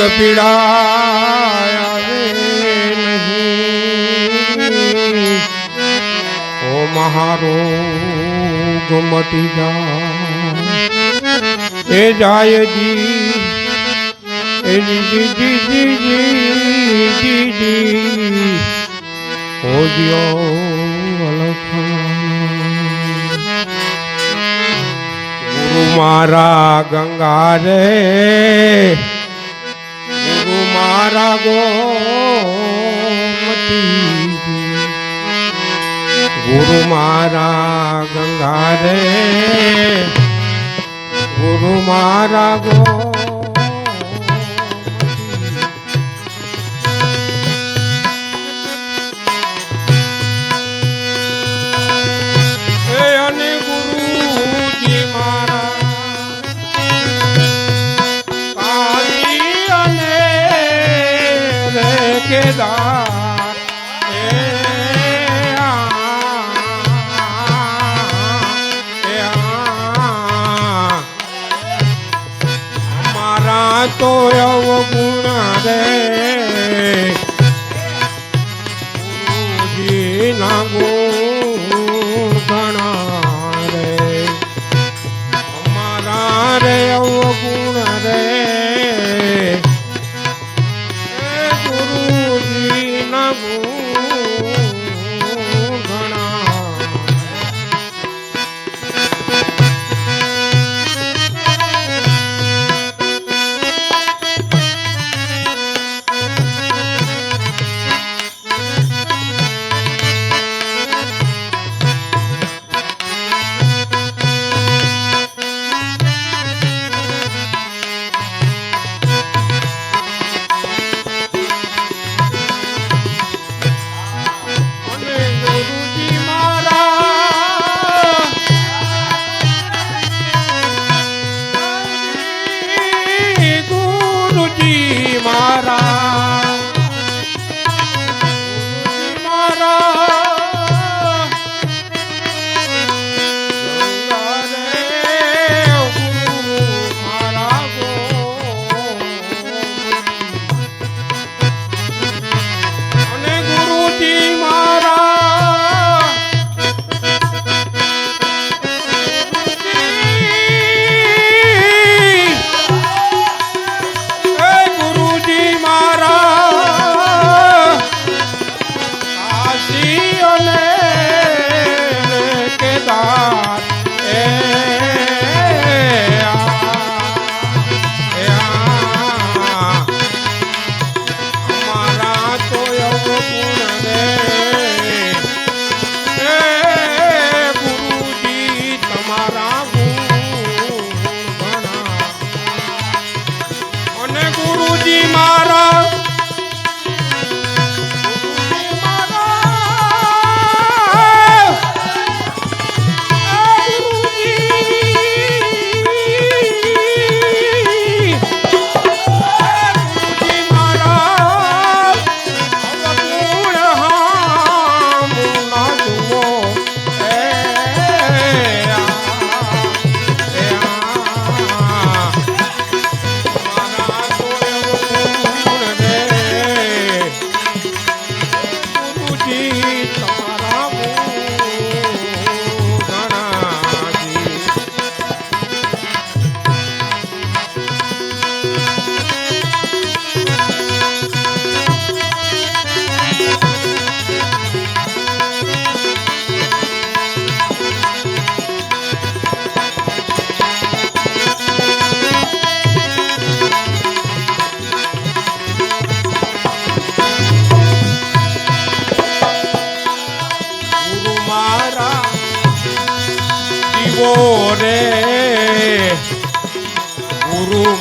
દર્દ પીડા ઓ મહારો મટી જા. એ જાય જી, એ જી જી મારા ગંગા રે. મારા ગોમતી ગુરુ મારા ગંગા રે ગુરુ મારા ગો તો અવગુણ રે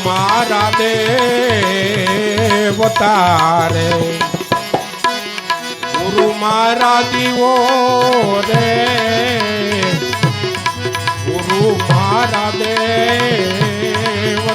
મારા દેવ તારે. ગુરુ મારા દીવો રે ગુરુ મારા દેવ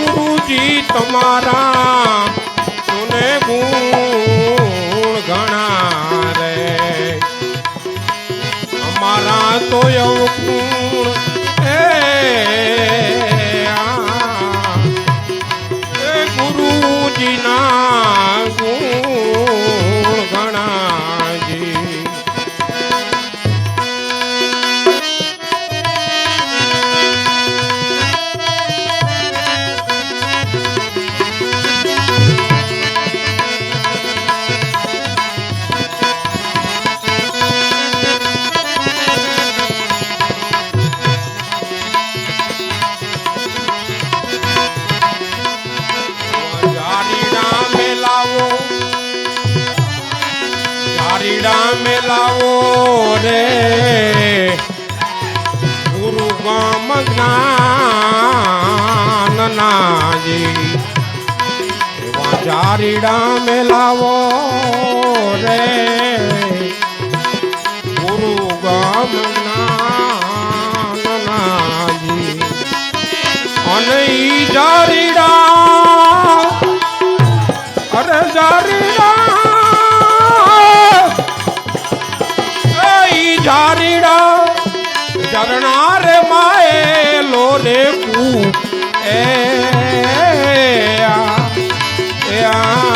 ઈ તમારા સુને ગુણ ઘણા રે અમારા તો અવગુણ જારીડા મેલાવો રે. ગુરુ ગામ જ્ઞાન નાજી અને ઈ જારીડા અરે ઝરણા રે માએ લોરે કુ એ એ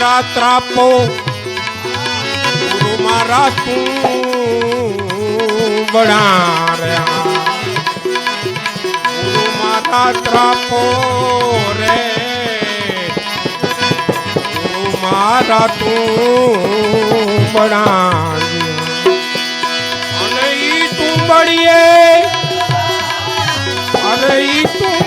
મારા ત્રાપો ગુરુ મારા તું મારા ત્રાપો રે. મારા તું બડા અને ઈ તું બળીએ. અરે તું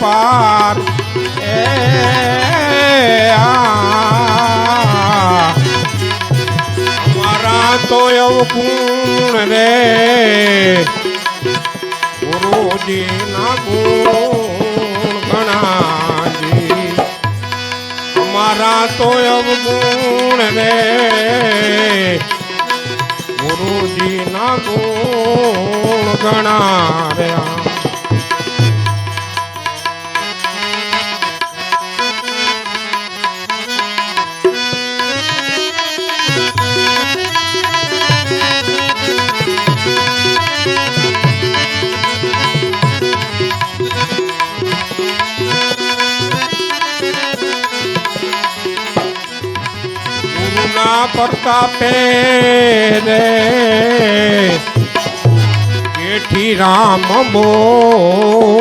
પાર. એ મારા તો અવગુણ રે ગુરુજી ના ગુણ ગણાજી. અમારા તો અવગુણ રે ગુરુજી ના. ગુણ ગણા રે આ. પેરે કેઠી રામ બોલિયાજી,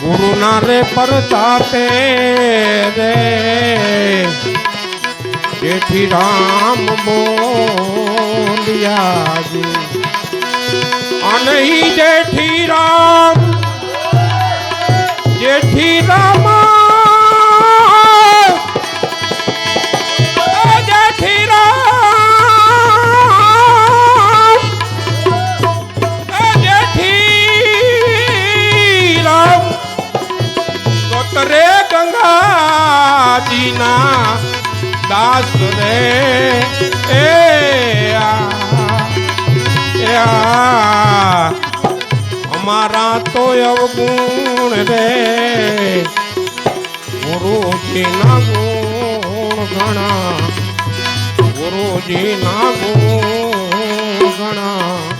ગુરુના રે પ્રતાપે રે કેઠી રામ બોલિયાજી, અને જેઠી રામ, જેઠી રામા રહ્યા. અમારા તો અવગુણ રે. ગુરુજીના ગુણ ઘણા. ગુરુજીના ગુણ ઘણા.